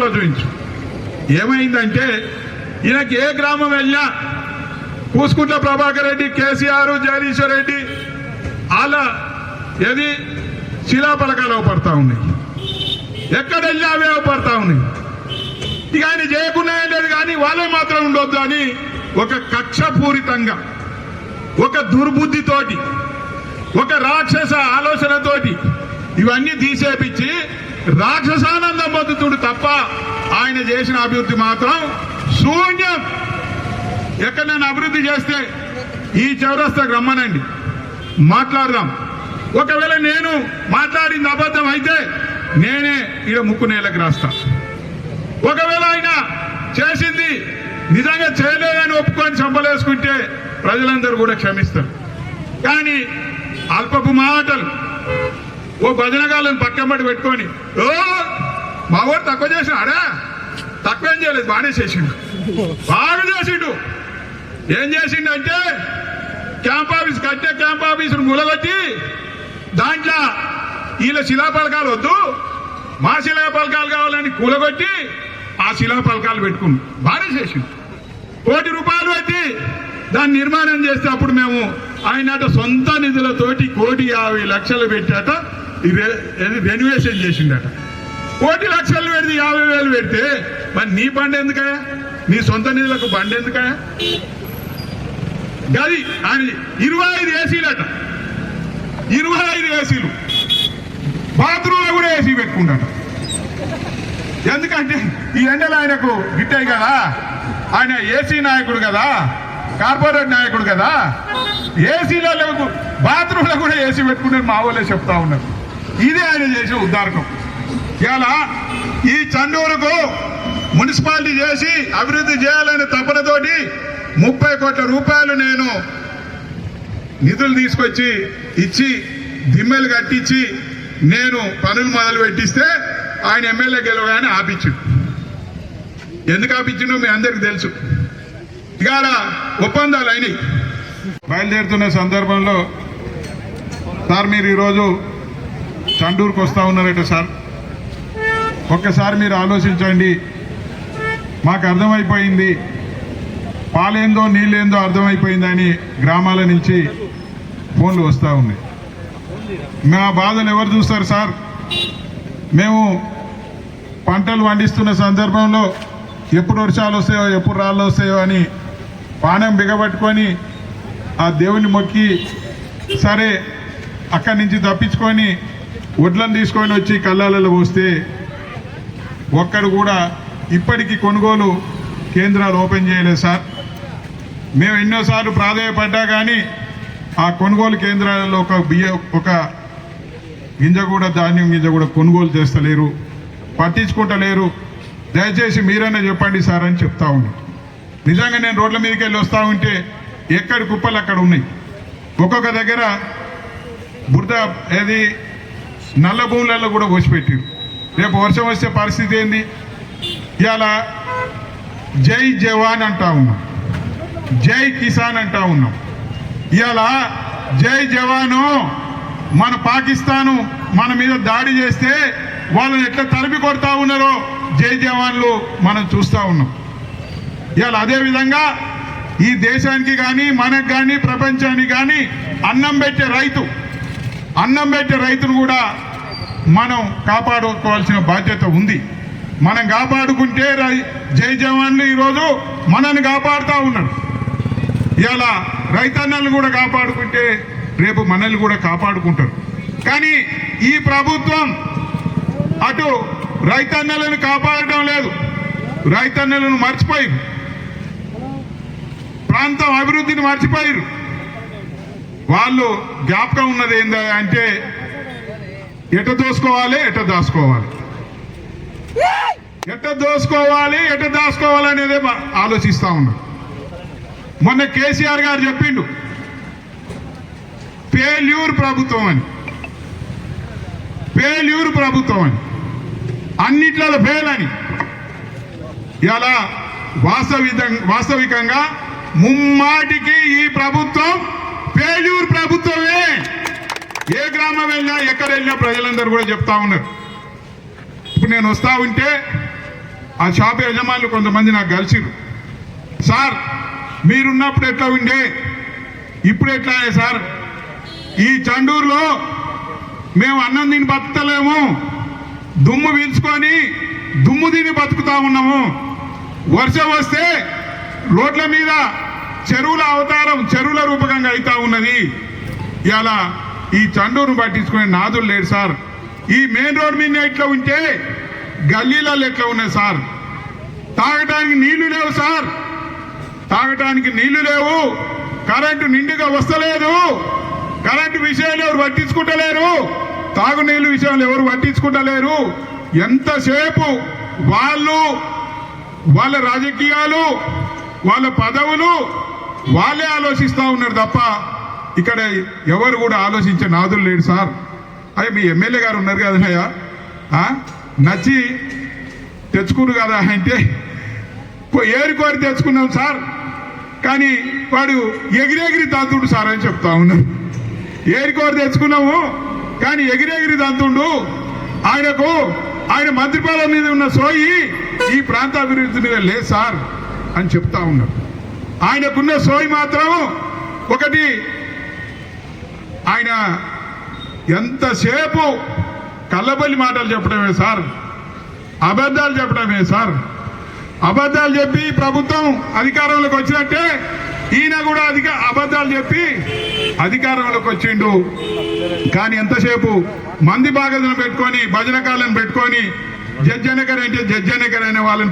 గ్రామంలో చూపించు. ఏమైందంటే ఈయనకి ఏ గ్రామం వెళ్ళినా కూసుకుంట్ల ప్రభాకర్ రెడ్డి కేసీఆర్ జగదీశ్వర్ రెడ్డి వాళ్ళ ఏది? శిలాపలకాలు అవపడతా ఉన్నాయి ఎక్కడ వెళ్ళినా అవే అవపడతా ఉన్నాయి ఇక ఆయన చేయకుండా లేదు కానీ వాళ్ళే మాత్రం ఉండొద్దు అని ఒక కక్షపూరితంగా ఒక దుర్బుద్ధితోటి ఒక రాక్షస ఆలోచనతోటి ఇవన్నీ తీసేపించి రాక్షసానందం పొందుతుడు తప్ప ఆయన చేసిన అభివృద్ధి మాత్రం శూన్యం. ఎక్కడ నేను అభివృద్ధి చేస్తే ఈ చౌరస్తాకు రమ్మనండి. మాట్లాడదాం. ఒకవేళ నేను మాట్లాడింది అబద్ధం అయితే నేనే ఇక ముక్కు నేలకు రాస్తా. ఒకవేళ ఆయన చేసింది నిజంగా చేయలేదని ఒప్పుకొని చంపలేసుకుంటే ప్రజలందరూ కూడా క్షమిస్తారు. కానీ అల్పపు మాటలు. ఓ భజనగాళ్ళని పక్కన పడి పెట్టుకొని ఓ మా వాడు తక్కువ చేసినాడా? తక్కువ ఏం చేయలేదు బాగానే చేసిండు. బాగా చేసిండు. ఏం చేసిండంటే క్యాంప్ ఆఫీస్ కట్టే క్యాంప్ ఆఫీసును గులగొట్టి దాంట్లో వీళ్ళ శిలా పలకాలు వద్దు మా శిలా పలకాలు కావాలని కూలగొట్టి ఆ శిలా పలకాలు పెట్టుకుంది బాగానే చేసిండు. కోటి రూపాయలు పెట్టి దాన్ని నిర్మాణం చేస్తే అప్పుడు మేము ఆయన సొంత నిధులతోటి కోటి యాభై లక్షలు పెట్టాట. రెన్యువేషన్ చేసిండట కోటి లక్షలు పెడితే యాభై వేలు పెడితే మరి నీ బండి ఎందుకయా నీ సొంత నిధులకు బండి ఎందుకయా గది ఆయన ఇరవై ఐదు ఏసీలట. ఇరవై ఐదు ఏసీలు. బాత్రూంలో కూడా ఏసీ పెట్టుకుంటాడు. ఎందుకంటే ఈ ఎండలు ఆయనకు గిట్టాయి కదా. ఆయన ఏసీ నాయకుడు కదా. కార్పొరేట్ నాయకుడు కదా. ఏసీలో లేవు బాత్రూంలో కూడా ఏసీ పెట్టుకుంటారు మా వాళ్ళే చెప్తా ఉన్నారు. ఇదే ఆయన చేసిన ఉద్దారకం ఇలా ఈ చండూరుకు మున్సిపాలిటీ చేసి అభివృద్ధి చేయాలనే తపనతోటి ముప్పై కోట్ల రూపాయలు నేను నిధులు తీసుకొచ్చి ఇచ్చి దిమ్మెలు కట్టించి నేను పనులు మొదలు పెట్టిస్తే ఆయన ఎమ్మెల్యే గెలవగానే ఆపించిండు ఎందుకు ఆపించిండో మీ అందరికి తెలుసు. ఇవాళ ఒప్పందాలు అయినాయి. బయలుదేరుతున్న సందర్భంలో సార్ మీరు ఈరోజు చండూరుకు వస్తూ ఉన్నారట సార్. ఒక్కసారి మీరు ఆలోచించండి. మాకు అర్థమైపోయింది. పాలేందో నీళ్ళేందో అర్థమైపోయిందని గ్రామాల నుంచి ఫోన్లు వస్తూ ఉన్నాయి. మా బాధలు ఎవరు చూస్తారు సార్? మేము పంటలు పండిస్తున్న సందర్భంలో ఎప్పుడు వర్షాలు వస్తాయో ఎప్పుడు రాళ్ళు వస్తాయో అని పానం బిగబట్టుకొని ఆ దేవుని మొక్కి సరే అక్కడి నుంచి తప్పించుకొని వడ్లను తీసుకొని వచ్చి కళ్ళాలలో పోస్తే ఒక్కడు కూడా ఇప్పటికీ కొనుగోలు కేంద్రాలు ఓపెన్ చేయలేదు సార్. మేము ఎన్నోసార్లు ప్రాధాయపడ్డా కానీ ఆ కొనుగోలు కేంద్రాలలో ఒక బియ్య ఒక గింజ కూడా ధాన్యం గింజ కూడా కొనుగోలు చేస్తలేరు పట్టించుకుంటలేరు. దయచేసి మీరైనా చెప్పండి సార్ అని చెప్తా ఉన్నాం. నిజంగా నేను రోడ్ల మీదకి వెళ్ళి వస్తూ ఉంటే ఎక్కడి కుప్పలు అక్కడ ఉన్నాయి? ఒక్కొక్క దగ్గర బురద ఏది నల్ల భూములలో కూడా పోసిపెట్టారు రేపు వర్షం వస్తే పరిస్థితి ఏంది? ఇవాళ జై జవాన్ అంటా ఉన్నాం. జై కిసాన్ అంటా ఉన్నాం. ఇవాళ జై జవాను మన పాకిస్తాను మన మీద దాడి చేస్తే వాళ్ళని ఎట్లా తరిమి కొడతా ఉన్నారో జై జవాన్లు మనం చూస్తూ ఉన్నాం. ఇవాళ అదేవిధంగా ఈ దేశానికి కానీ మనకు కానీ ప్రపంచానికి కానీ అన్నం పెట్టే రైతు అన్నం పెట్టే రైతును కూడా మనం కాపాడుకోవాల్సిన బాధ్యత ఉంది. మనం కాపాడుకుంటే రై- జై జవాన్లు ఈరోజు మనల్ని కాపాడుతూ ఉన్నారు. ఇలా రైతన్నలు కూడా కాపాడుకుంటే రేపు మనల్ని కూడా కాపాడుకుంటారు. కానీ ఈ ప్రభుత్వం అటు రైతన్నలను కాపాడడం లేదు. రైతన్నలను మర్చిపోయి ప్రాంతం అభివృద్ధిని మర్చిపోయారు వాళ్ళు జ్ఞాపకం ఉన్నది ఏందా అంటే ఎట దోసుకోవాలి ఎట దాసుకోవాలి ఎట దోసుకోవాలి ఎట దాసుకోవాలి అనేదే మా- ఆలోచిస్తా ఉన్నారు మొన్న కేసీఆర్ గారు చెప్పిండు ఫెయిల్యూర్ ప్రభుత్వం అని. పేల్యూరు ప్రభుత్వం అని. అన్నిట్లలో ఫెయిల్ అని. ఇలా వాస్తవిక వాస్తవికంగా ముమ్మాటికి ఈ ప్రభుత్వం ఏలూరు ప్రభుత్వమే. ఏ గ్రామం వెళ్ళినా ఎక్కడ వెళ్ళినా ప్రజలందరూ కూడా చెప్తా ఉన్నారు. ఇప్పుడు నేను వస్తా ఉంటే ఆ షాప్ యజమానులు కొంతమంది నాకు కలిసిరు సార్ మీరున్నప్పుడు ఎట్లా ఉండే? ఇప్పుడు ఎట్లా సార్? ఈ చండూరులో మేము అన్నం తిని బతకలేము దుమ్ము పీల్చుకొని దుమ్ము తిని బతుకుతా ఉన్నాము. వర్షం వస్తే రోడ్ల మీద చెరువుల అవతారం చెరువుల రూపకంగా అవుతా ఉన్నది. ఇలా ఈ చండూరును పట్టించుకునే నాదులు లేడు సార్. ఈ మెయిన్ రోడ్ మీద ఇట్లా ఉంటే గల్లీలలో ఎట్లా ఉన్నాయి సార్? తాగటానికి నీళ్ళు లేవు సార్. తాగటానికి నీళ్ళు లేవు. కరెంటు నిండుగా వస్తలేదు. కరెంటు విషయాలు ఎవరు పట్టించుకుంటలేరు. తాగునీళ్ళు విషయాలు ఎవరు పట్టించుకుంటలేరు. ఎంతసేపు వాళ్ళు వాళ్ళ రాజకీయాలు వాళ్ళ పదవులు వాళ్ళే ఆలోచిస్తూ ఉన్నారు తప్ప ఇక్కడ ఎవరు కూడా ఆలోచించే నాదులు లేడు సార్. అయ్యా మీ ఎమ్మెల్యే గారు ఉన్నారు కదా అయ్యా నచ్చి తెచ్చుకున్నారు కదా అంటే కో- ఏరి కోరి తెచ్చుకున్నాం సార్. కానీ వాడు ఎగిరెగిరి తంతుడు సార్ అని చెప్తా ఉన్నారు. ఏరి కోరి తెచ్చుకున్నాము కానీ ఎగిరెగిరి తంతుండు. ఆయనకు ఆయన మంత్రిపాలన మీద ఉన్న సోయి ఈ ప్రాంత అభివృద్ధి మీద లేదు సార్ అని చెప్తా ఉన్నాడు ఆయనకున్న సోయి మాత్రం ఒకటి. ఆయన ఎంతసేపు కళ్ళబల్లి మాటలు చెప్పడమే సార్? అబద్ధాలు చెప్పడమే సార్? అబద్ధాలు చెప్పి ప్రభుత్వం అధికారంలోకి వచ్చినట్టే ఈయన కూడా అధిక అబద్ధాలు చెప్పి అధికారంలోకి వచ్చిండు. కానీ ఎంతసేపు మంది బాగజను పెట్టుకొని భజనకాలను పెట్టుకొని జడ్జనకర్ అంటే జడ్జనకర్ అనే వాళ్ళని